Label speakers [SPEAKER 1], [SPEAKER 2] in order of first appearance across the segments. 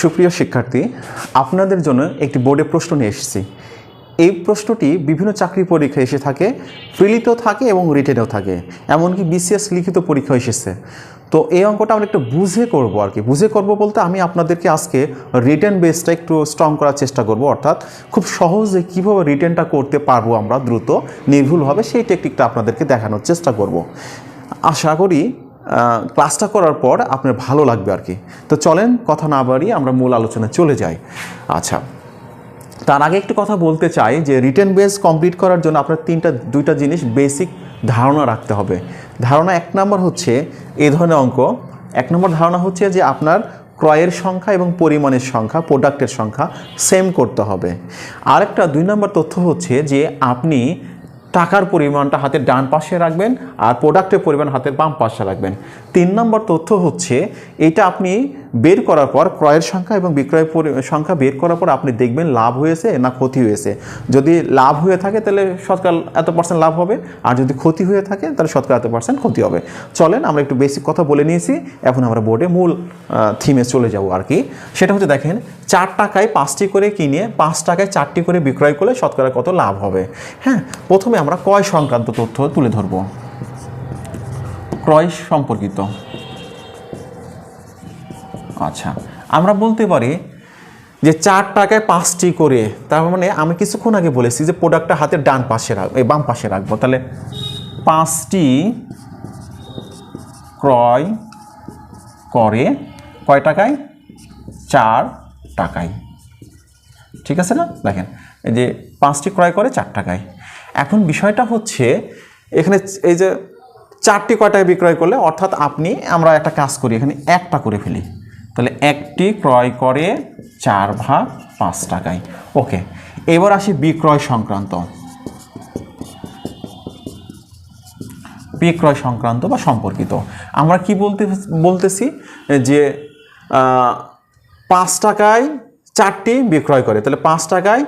[SPEAKER 1] সুপ্রিয় শিক্ষার্থী, আপনাদের জন্য একটি বোর্ডে প্রশ্ন নিয়ে এসেছি। এই প্রশ্নটি বিভিন্ন চাকরি পরীক্ষায় এসে থাকে প্রিলিতেও থাকে এবং রিটেনেও থাকে। এমনকি বিসিএস লিখিত পরীক্ষা এসেছে। তো এই অঙ্কটা আমরা একটু বুঝে করব আর কি। বুঝে করব বলতে আমি আপনাদেরকে আজকে রিটার্ন বেসটা একটু স্ট্রং করার চেষ্টা করব। অর্থাৎ খুব সহজে কীভাবে রিটেনটা করতে পারব আমরা দ্রুত, নির্ভুলভাবে সেই টেকনিকটা আপনাদেরকে দেখানোর চেষ্টা করব। আশা করি ক্লাসটা করার পর আপনার ভালো লাগবে আর কি। তো চলেন, কথা না বাড়িয়ে আমরা মূল আলোচনায় চলে যাই। আচ্ছা তার আগে একটু কথা বলতে চাই যে রিটেন বেস কমপ্লিট করার জন্য আপনার তিনটা, দুইটা জিনিস বেসিক ধারণা রাখতে হবে। ধারণা এক নম্বর হচ্ছে এ ধরনের অঙ্ক। এক নম্বর ধারণা হচ্ছে যে আপনার ক্রয়ের সংখ্যা এবং পরিমাণের সংখ্যা প্রোডাক্টের সংখ্যা সেম করতে হবে। আরেকটা, দুই নম্বর তথ্য হচ্ছে যে আপনি টাকার পরিমাণটা হাতের ডান পাশে রাখবেন আর প্রোডাক্টের পরিমাণ হাতের বাম পাশে রাখবেন। তিন নম্বর তথ্য হচ্ছে, এটা আপনি বের করার পর, ক্রয়ের সংখ্যা এবং বিক্রয় সংখ্যা বের করার পর আপনি দেখবেন লাভ হয়েছে না ক্ষতি হয়েছে। যদি লাভ হয়ে থাকে তাহলে শতকরা এত পার্সেন্ট লাভ হবে, আর যদি ক্ষতি হয়ে থাকে তাহলে শতকরা এত পার্সেন্ট ক্ষতি হবে। চলেন আমরা একটু বেসিক কথা বলে নিয়েছি, এখন আমরা বোর্ডে মূল থিমে চলে যাব আর কি। সেটা হচ্ছে দেখেন, চার টাকায় পাঁচটি করে কিনে পাঁচ টাকায় চারটি করে বিক্রয় করলে শতকরা কত লাভ হবে? হ্যাঁ প্রথমে আমরা ক্রয় সংক্রান্ত তথ্য তুলে ধরব। ক্রয় সম্পর্কিত। আচ্ছা আমরা বলতে পারি যে চার টাকায় পাঁচটি করে, তার মানে আমি কিছুক্ষণ আগে বলেছি যে প্রোডাক্টটা হাতের ডান পাশে রাখব এই বাম পাশে রাখব। তাহলে পাঁচটি ক্রয় করে কয় টাকায়? চার টাকায়। ঠিক আছে না? দেখেন, এই যে পাঁচটি ক্রয় করে চার টাকায়। এখন বিষয়টা হচ্ছে, এখানে এই যে চারটি কয়টায় বিক্রয় করলে? অর্থাৎ আপনি, আমরা একটা কাজ করি, এখানে একটা করে ফেলি। তাহলে একটি ক্রয় করে চার ভাগ পাঁচ টাকায়। ওকে, এবার আসি বিক্রয় সংক্রান্ত। বিক্রয় সংক্রান্ত বা সম্পর্কিত। আমরা কি বলতে, বলতেছি যে পাঁচ টাকায় চারটি বিক্রয় করে। তাহলে পাঁচ টাকায়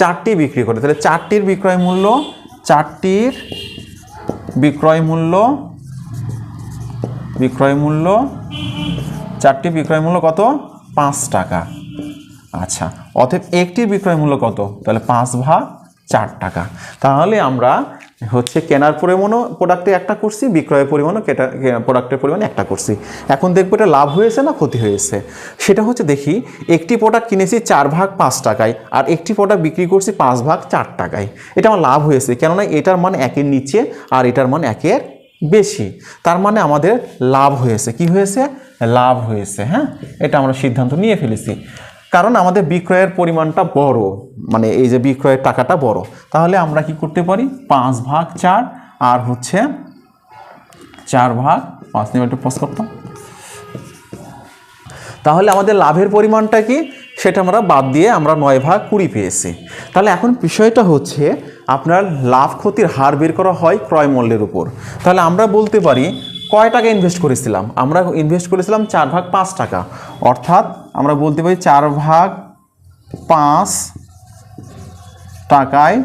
[SPEAKER 1] চারটি বিক্রি করে। তাহলে চারটির বিক্রয় মূল্য, চারটির বিক্রয় মূল্য বিক্রয় মূল্য চারটি বিক্রয় মূল্য কত? পাঁচ টাকা। আচ্ছা অতএব একটির বিক্রয় মূল্য কত? তাহলে পাঁচ ভাগ চার টাকা। তাহলে আমরা হচ্ছে কেনার পরিমাণও প্রোডাক্টে একটা করছি, বিক্রয়ের পরিমাণও কেটা প্রোডাক্টের পরিমাণ একটা করছি। এখন দেখব এটা লাভ হয়েছে না ক্ষতি হয়েছে? সেটা হচ্ছে দেখি, একটি প্রোডাক্ট কিনেছি চার ভাগ পাঁচ টাকায়, আর একটি প্রোডাক্ট বিক্রি করছি পাঁচ ভাগ চার টাকায়। এটা আমার লাভ হয়েছে, কেননা এটার মান একের নিচে, আর এটার মান একের বেশি। তার মানে আমাদের লাভ হয়েছে। কি হয়েছে? লাভ হয়েছে হ্যাঁ? এটা আমরা সিদ্ধান্ত নিয়ে ফেলেছি। কারণ আমাদের বিক্রয়ের পরিমাণটা বড়। মানে এই যে বিক্রয়ের টাকাটা বড়। তাহলে আমরা কি করতে পারি? পাঁচ ভাগ চার আর হচ্ছে চার ভাগ পাঁচ নিয়ে একটু পজ করতাম। তাহলে আমাদের লাভের পরিমাণটা কি? সেটা আমরা বাদ দিয়ে আমরা নয় ভাগ কুড়ি পেয়েছি। তাহলে এখন বিষয়টা হচ্ছে আপনার লাভ ক্ষতির হার বের করা হয় ক্রয় মূল্যের উপর। তাহলে আমরা বলতে পারি, কয় টাকা ইনভেস্ট করেছিলাম? আমরা ইনভেস্ট করেছিলাম চার ভাগ পাঁচ টাকা। অর্থাৎ আমরা বলতে পারি চার ভাগ পাঁচ টাকায়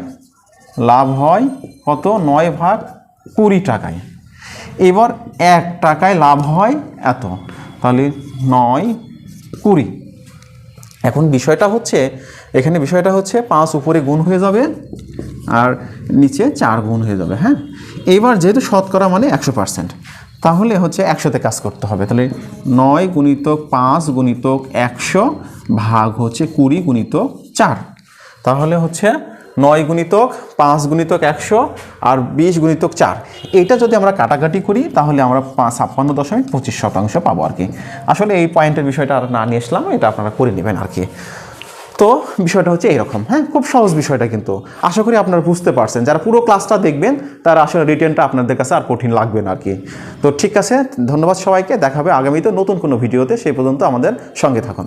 [SPEAKER 1] লাভ হয় কত? নয় ভাগ কুড়ি টাকায়। এবার এক টাকায় লাভ হয় এত। তাহলে নয় কুড়ি। এখন বিষয়টা হচ্ছে, এখানে বিষয়টা হচ্ছে পাঁচ উপরে গুণ হয়ে যাবে আর নিচে চার গুণ হয়ে যাবে হ্যাঁ? এবার যেহেতু শতকরা মানে একশো পার্সেন্ট তাহলে হচ্ছে একশোতে কাজ করতে হবে। তাহলে নয় গুণিতক পাঁচ গুণিতক একশো ভাগ হচ্ছে কুড়ি গুণিতক চার। তাহলে হচ্ছে নয় গুণিতক পাঁচ গুণিতক একশো আর বিশ গুণিতক চার। এটা যদি আমরা কাটাকাটি করি, তাহলে আমরা ছাপ্পান্ন দশমিক পঁচিশ শতাংশ পাবো আর কি। আসলে এই পয়েন্টের বিষয়টা আর না নিয়ে আসলাম, এটা আপনারা করে নেবেন আর কি। তো বিষয়টা হচ্ছে এরকম হ্যাঁ? খুব সহজ বিষয়টা কিন্তু। আশা করি আপনারা বুঝতে পারছেন। যারা পুরো ক্লাসটা দেখবেন, তারা আসলে রিটেনটা আপনাদের কাছে আর কঠিন লাগবে না আর কি। তো ঠিক আছে, ধন্যবাদ সবাইকে। দেখাবে আগামীতে নতুন কোনো ভিডিওতে সেই পর্যন্ত আমাদের সঙ্গে থাকুন।